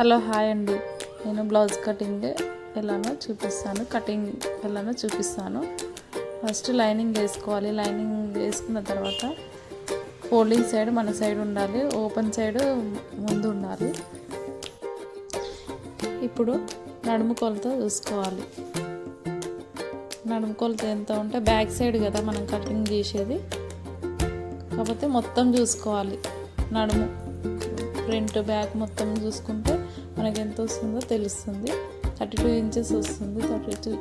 Hello hi అండి. నేను blouse cutting ఎలానో చూపిస్తాను. కటింగ్ ఎలానో చూపిస్తాను. ఫస్ట్ లైనింగ్ వేసుకోవాలి. లైనింగ్ వేసుకున్న తర్వాత ఫోల్డింగ్ సైడ్ మన సైడ్ ఉండాలి. ఓపెన్ సైడ్ ముందు ఉండాలి. ఇప్పుడు నడుము కొలత చూసుకోవాలి. నడుము కొలత ఎంత ఉంటే బ్యాక్ సైడ్ కదా మనం కటింగ్ చేసేది. కాకపోతే మొత్తం చూసుకోవాలి నడుము. ఫ్రంట్ బ్యాక్ మొత్తం చూసుకుంటే మనకి ఎంత వస్తుందో తెలుస్తుంది. థర్టీ టూ ఇంచెస్ వస్తుంది. థర్టీ టూ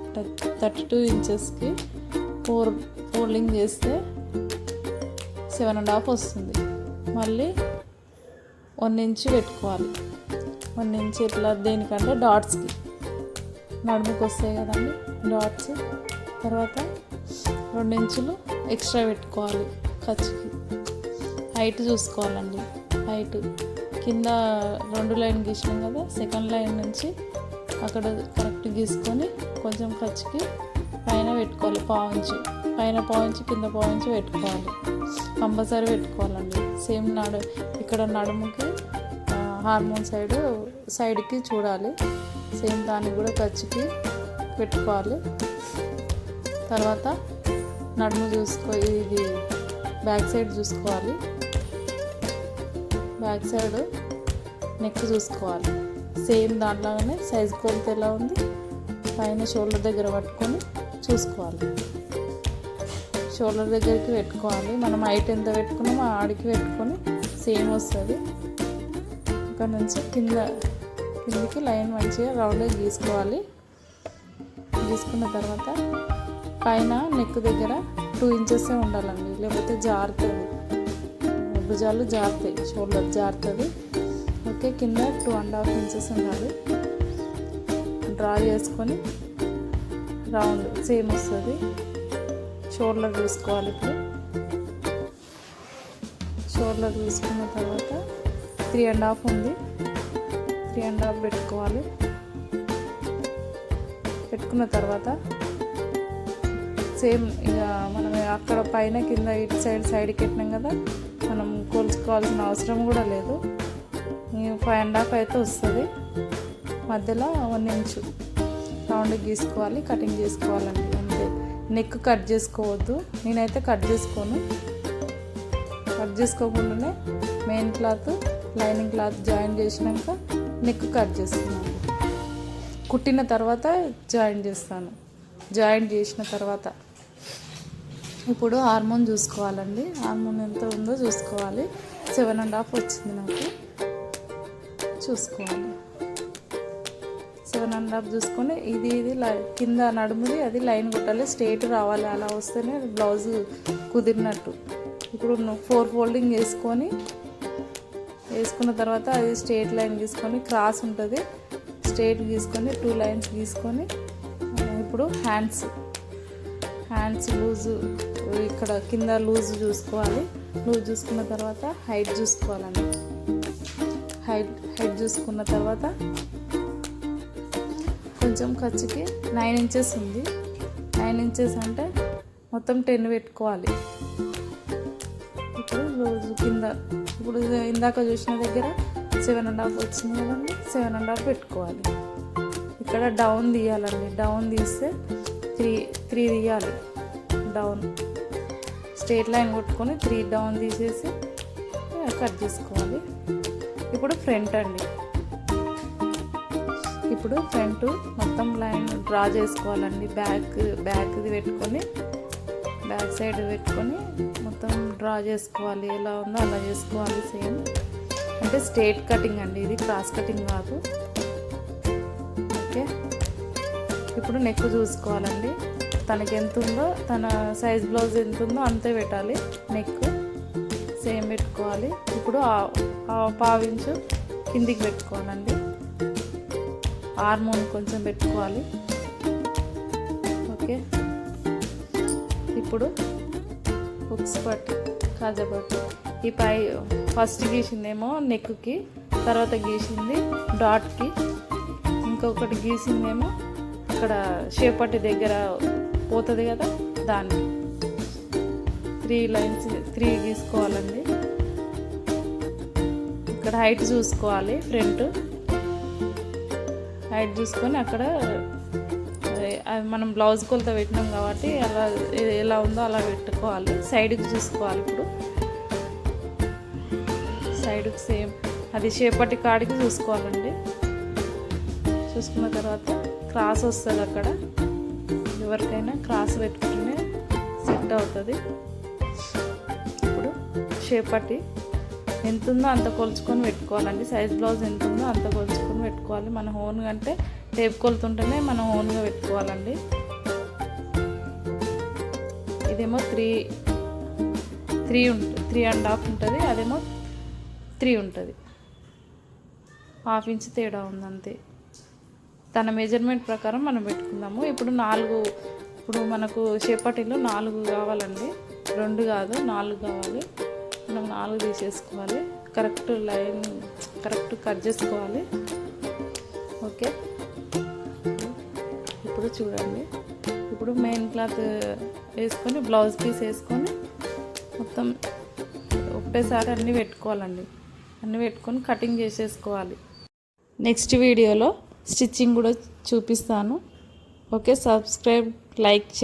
థర్టీ టూ ఇంచెస్కి ఫోర్ ఫోల్డింగ్ చేస్తే సెవెన్ అండ్ హాఫ్ వస్తుంది. మళ్ళీ వన్ ఇంచ్ పెట్టుకోవాలి. వన్ ఇంచ్ ఇట్లా దేనికంటే డాట్స్కి. నడుముకి వస్తాయి కదండి డాట్స్. తర్వాత రెండు ఇంచులు ఎక్స్ట్రా పెట్టుకోవాలి ఖర్చుకి. హైట్ చూసుకోవాలండి. హైట్ కింద రెండు లైన్ గీసినాం కదా సెకండ్ లైన్ నుంచి అక్కడ కరెక్ట్ గీసుకొని కొంచెం ఖర్చుకి పైన పెట్టుకోవాలి పావుంచి పైన పావుంచి కింద పావుంచి పెట్టుకోవాలి. కంపల్సరీ పెట్టుకోవాలండి. సేమ్ నడు ఇక్కడ నడుముకి హార్మోన్ సైడ్ సైడ్కి చూడాలి. సేమ్ దానికి కూడా ఖర్చుకి పెట్టుకోవాలి. తర్వాత నడుము చూసుకో ఇది బ్యాక్ సైడ్ చూసుకోవాలి. బ్యాక్ సైడ్ నెక్ చూసుకోవాలి. సేమ్ దాంట్లోనే సైజ్ కొలత ఎలా ఉంది పైన షోల్డర్ దగ్గర పట్టుకొని చూసుకోవాలి. షోల్డర్ దగ్గరికి పెట్టుకోవాలి. మనం హైట్ ఎంత పెట్టుకున్నామో ఆడికి పెట్టుకొని సేమ్ వస్తుంది. ఇక్కడ నుంచి కింద కిందికి లైన్ మంచిగా రౌండ్గా గీసుకోవాలి. గీసుకున్న తర్వాత పైన నెక్ దగ్గర టూ ఇంచెస్ ఉండాలండి లేకపోతే జారుతుంది భుజాలు జారుతాయి షోల్డర్ జారుతుంది ఓకే కింద టూ అండ్ హాఫ్ ఇంచెస్ ఉండాలి. డ్రా చేసుకొని రౌండ్ సేమ్ వస్తుంది. షోల్డర్ చూసుకోవాలి ఇప్పుడు. షోల్డర్ చూసుకున్న తర్వాత త్రీ అండ్ హాఫ్ ఉంది. త్రీ అండ్ హాఫ్ పెట్టుకోవాలి. పెట్టుకున్న తర్వాత సేమ్ ఇక మనం అక్కడ పైన కింద ఇటు సైడ్ సైడ్కి పెట్టినాం కదా మనం కొలుచుకోవాల్సిన అవసరం కూడా లేదు. ఫైవ్ అండ్ హాఫ్ అయితే వస్తుంది. మధ్యలో వన్ ఇంచు రౌండ్ గీసుకోవాలి కటింగ్ చేసుకోవాలండి. అంతే. నెక్ కట్ చేసుకోవద్దు. నేనైతే కట్ చేసుకోను. Cut చేసుకోకుండానే main cloth lining cloth join చేసినాక నెక్ కట్ చేస్తున్నాను. కుట్టిన తర్వాత జాయిన్ చేస్తాను. జాయిన్ చేసిన తర్వాత ఇప్పుడు హార్మోన్ చూసుకోవాలండి. హార్మోన్ ఎంత ఉందో చూసుకోవాలి. సెవెన్ అండ్ హాఫ్ వచ్చింది నాకు. చూసుకోవాలి. సెవెన్ అండ్ హాఫ్ చూసుకొని ఇది ఇది కింద నడుముది అది లైన్ కొట్టాలి. స్ట్రేట్ రావాలి. అలా వస్తేనే బ్లౌజ్ కుదిరినట్టు. ఇప్పుడు ఫోర్ ఫోల్డింగ్ వేసుకొని వేసుకున్న తర్వాత అది స్ట్రేట్ లైన్ గీసుకొని క్రాస్ ఉంటుంది. స్ట్రేట్ గీసుకొని టూ లైన్స్ గీసుకొని ఇప్పుడు హ్యాండ్స్. హ్యాండ్స్ లూజు ఇక్కడ కింద లూజ్ చూసుకోవాలి. లూజ్ చూసుకున్న తర్వాత హైట్ చూసుకోవాలండి. హైట్ హైట్ చూసుకున్న తర్వాత కొంచెం ఖర్చుకి నైన్ ఇంచెస్ ఉంది. నైన్ ఇంచెస్ అంటే మొత్తం టెన్ పెట్టుకోవాలి. ఇప్పుడు లూజ్ కింద ఇప్పుడు ఇందాక చూసిన దగ్గర సెవెన్ అండ్ హాఫ్ వచ్చింది కదండి. సెవెన్ అండ్ హాఫ్ పెట్టుకోవాలి. ఇక్కడ డౌన్ తీయాలండి. డౌన్ తీస్తే త్రీ త్రీ తీయాలి. డౌన్. స్ట్రేట్ లైన్ కొట్టుకొని త్రీ డౌన్ తీసేసి కట్ చేసుకోవాలి. ఇప్పుడు ఫ్రంట్ అండి. ఇప్పుడు ఫ్రంట్ మొత్తం లైన్ డ్రా చేసుకోవాలండి. బ్యాక్ బ్యాక్ది పెట్టుకొని బ్యాక్ సైడ్ పెట్టుకొని మొత్తం డ్రా చేసుకోవాలి. ఎలా ఉందో అలా చేసుకోవాలి సేమ్. అంటే స్ట్రేట్ కటింగ్ అండి ఇది క్రాస్ కటింగ్ కాదు. ఓకే. ఇప్పుడు నెక్ చూసుకోవాలండి. తనకి ఎంత ఉందో తన సైజ్ బ్లౌజ్ ఎంత ఉందో అంతే పెట్టాలి. నెక్ సేమ్ పెట్టుకోవాలి. ఇప్పుడు పావించు కిందికి పెట్టుకోవాలండి. హార్మోన్ కొంచెం పెట్టుకోవాలి. ఓకే ఇప్పుడు హుక్స్ పట్టు కాజా పట్టు. ఈ పై ఫస్ట్ గీసిందేమో నెక్కి తర్వాత గీసింది డాట్కి ఇంకొకటి గీసిందేమో ఇక్కడ షేపట్టి దగ్గర పోతుంది కదా దాన్ని త్రీ లైన్స్ త్రీ గీసుకోవాలండి ఇక్కడ హైట్ చూసుకోవాలి ఫ్రంట్. హైట్ చూసుకొని అక్కడ మనం బ్లౌజ్ కొలత పెట్టినాం కాబట్టి అలా ఎలా ఉందో అలా పెట్టుకోవాలి. సైడ్కి చూసుకోవాలి ఇప్పుడు. సైడ్కి సేమ్ అది చేపట్టి కాడికి చూసుకోవాలండి. చూసుకున్న తర్వాత క్రాస్ వస్తుంది అక్కడ. ఎవరికైనా క్రాస్ పెట్టుకుంటేనే సెట్ అవుతుంది. ఇప్పుడు చేపట్టి ఎంత ఉందో అంత కొలుచుకొని పెట్టుకోవాలండి. సైజ్ బ్లౌజ్ ఎంత ఉందో అంత కొలుచుకొని పెట్టుకోవాలి. మన ఓన్గా అంటే టేప్ కొలుతుంటేనే మనం ఓన్గా పెట్టుకోవాలండి. ఇదేమో త్రీ త్రీ ఉంటుంది త్రీ అండ్ హాఫ్ ఉంటుంది. అదేమో త్రీ ఉంటుంది. హాఫ్ ఇంచ్ తేడా ఉంది అంతే తన మెజర్మెంట్ ప్రకారం మనం పెట్టుకుందాము. ఇప్పుడు నాలుగు ఇప్పుడు మనకు చేపటిలో నాలుగు కావాలండి. రెండు కాదు నాలుగు కావాలి. మనం నాలుగు తీసేసుకోవాలి. కరెక్ట్ లైన్ కరెక్ట్ కట్ చేసుకోవాలి. ఓకే ఇప్పుడు చూడండి. ఇప్పుడు మెయిన్ క్లాత్ వేసుకొని బ్లౌజ్ పీస్ వేసుకొని మొత్తం ఒకటేసారి అన్నీ పెట్టుకోవాలండి. అన్నీ పెట్టుకొని కటింగ్ చేసేసుకోవాలి. నెక్స్ట్ వీడియోలో స్టిచ్చింగ్ కూడా చూపిస్తాను. ఓకే సబ్స్క్రైబ్ లైక్ చే